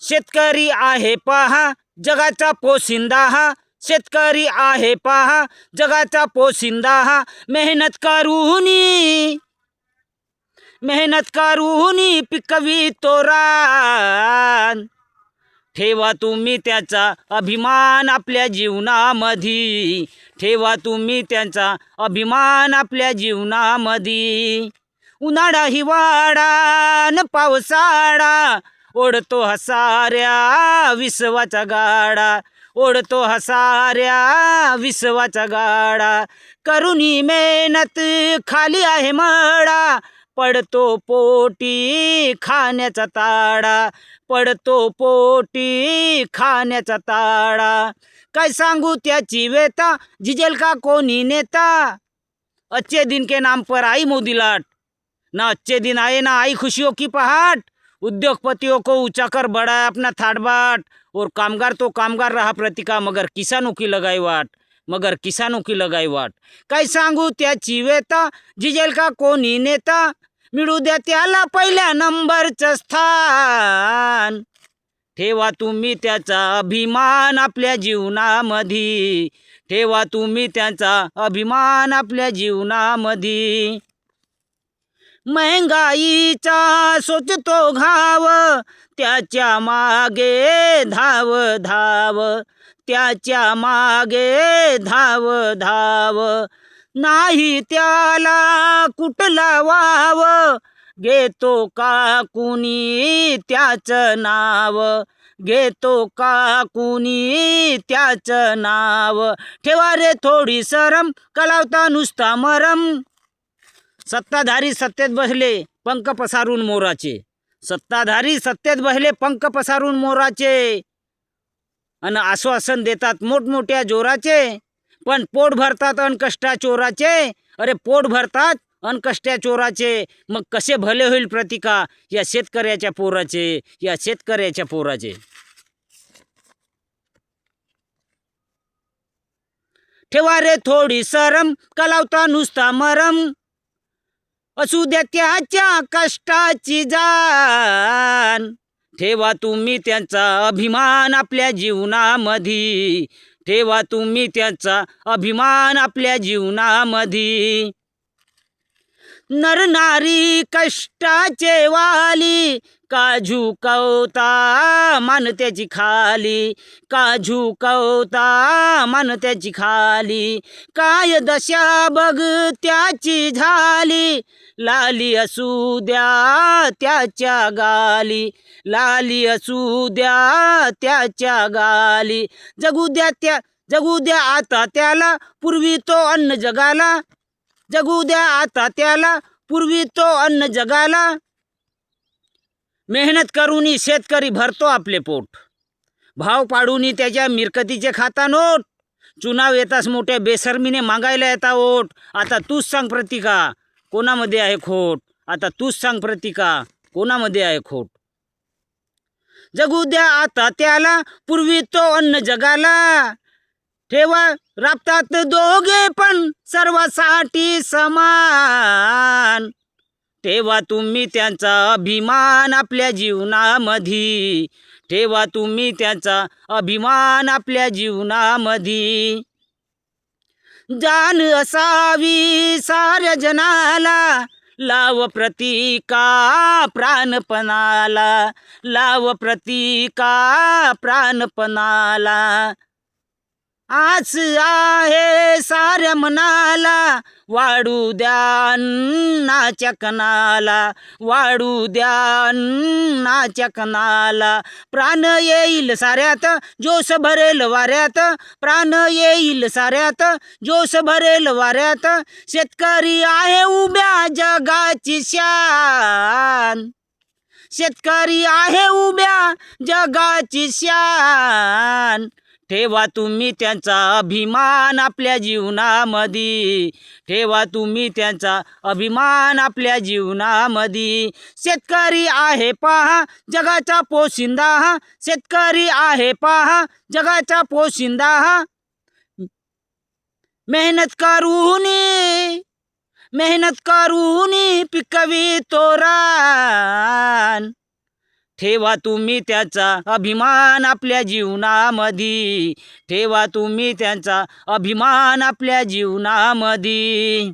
शेतकरी आहे पहा जगाचा पोशिंदा हा. शेतकरी आहे पहा जगाचा पोशिंदा हा. मेहनत करूनी मेहनत करूनी पिकवी तोरान ठेवा तुम्ही त्याचा अभिमान आपल्या जीवनामध्ये ठेवा तुम्ही त्यांचा अभिमान आपल्या जीवनामध्ये उन्हाळा हिवाळा न पावसाळा. ओढतो हसाऱ्या विसवाचा गाडा. ओढतो हसाऱ्या विसवाचा गाडा. करुणी मेहनत खाली आहे मळा पडतो पोटी खाण्याचा ताडा. पडतो पोटी खाण्याचा ताडा. काय सांगू त्याची वेता जिजेल का कोणी नेता? अच्छे दिन के नाम पर आई मोदी लाट. ना अच्छे दिन आए ना आई खुशियों की पहाट. उद्योगपतियों को ऊंचा कर बढ़ाया अपना थाट बाट। और कामगार तो कामगार रहा प्रतिका मगर किसानों की लगाई वाट मगर किसानों की लगाई वाट काय सांगू त्याची वेता जिजेल का कोणी नेता मिळू द्या त्याला पहिल्या नंबरचं स्थान ठेवा तुम्ही त्याचा अभिमान आपल्या जीवनामध्ये ठेवा तुम्ही त्याचा अभिमान आपल्या जीवनामध्ये महंगाईचा सोचतो घाव त्याच्यामागे धाव धाव त्याच्यामागे धाव धाव. नाही त्याला कुठला वाव घेतो का कुणी त्याचं नाव? घेतो का कुणी त्याचं नाव? ठेवा रे थोडी सरम कलावता नुसता मरम. सत्ताधारी सत्तेत बसले पंख पसारून मोराचे. सत्ताधारी सत्तेत बसले पंख पसारून मोराचे. आणि आश्वासन देतात मोठमोठ्या जोराचे. पण पोट भरतात अनकष्टा चोराचे. अरे पोट भरतात अनकष्ट्या चोराचे. मग कसे भले होईल प्रतिका या शेतकऱ्याच्या पोराचे या शेतकऱ्याच्या पोराचे? ठेवा रे थोडी सरम कलावता नुसता मरम. असू द्या त्याच्या कष्टाची जाण. ठेवा तुम्ही त्यांचा अभिमान आपल्या जीवनामध्ये ठेवा तुम्ही त्यांचा अभिमान आपल्या जीवनामध्ये नर नारी कष्टाचे वाली काजू कवता मान त्याची खाली काजू कवता मान त्याची खाली काय दशा बघ त्याची झाली लाली असू द्या त्याच्या गाली लाली असू द्या त्याच्या गाली जगू द्या त्या जगू द्या आता त्याला पूर्वी तो अन्न जगाला जगू द्या आता त्याला पूर्वी तो अन्न जगाला. मेहनत करूनी शेतकरी भरतो आपले पोट. भाव पाडूनी त्याच्या मिरकतीचे खाता नोट. चुनाव येताच मोठ्या बेसरमीने मागायला येता ओट. आता तूच सांग प्रतिका कोणामध्ये आहे खोट? आता तूच सांग प्रतिका कोणामध्ये आहे खोट? जगू द्या आता त्याला पूर्वी तो अन्न जगाला. ठेवा राबतात दोघे पण सर्वासाठी समान. ठेवा तुम्ही त्यांचा अभिमान आपल्या जीवनामध्ये ठेवा तुम्ही त्यांचा अभिमान आपल्या जीवनामध्ये जाण असावी साऱ्या जनाला लाव प्रतीका प्राणपणाला लाव प्रतीका प्राणपणाला. आस आहे साऱ्या मनाला. वाढू द्या नाच्या कणाला. वाढू द्या नाच्या कणाला. प्राण येईल साऱ्यात जोस भरेल वाऱ्यात. प्राण येईल साऱ्यात जोस भरेल वाऱ्यात. शेतकरी आहे उभ्या जगाची शान. शेतकरी आहे उभ्या जगाची शान. ठेवा तुम्ही त्यांचा अभिमान आपल्या जीवनामध्ये ठेवा तुम्ही त्यांचा अभिमान आपल्या जीवनामध्ये शेतकरी आहे पहा जगाचा पोशिंदा. हा शेतकरी आहे पहा जगाचा पोशिंदा. हा मेहनत करूनी मेहनत करूनी पिकवी तोरान ठेवा तुम्ही त्याचा अभिमान आपल्या जीवनामध्ये ठेवा तुम्ही त्यांचा अभिमान आपल्या जीवनामध्ये